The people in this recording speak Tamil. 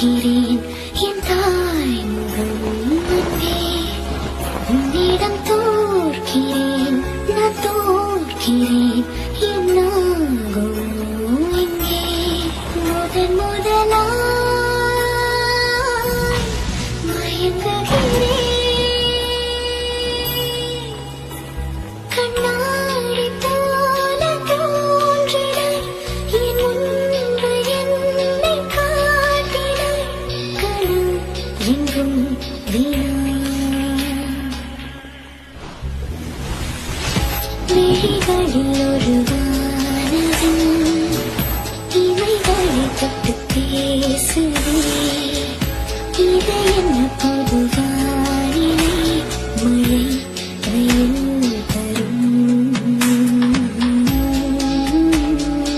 நிற்கிறேன் என் தாய் உன்னிடம் தோற்கிறேன் நான் தோற்கிறேன் என்னாகோ இங்கே என்றும் விழிகளில் ஒரு வானவன் இமைகளை தொட்டு பேசுவே இதை என்ன பொதுவே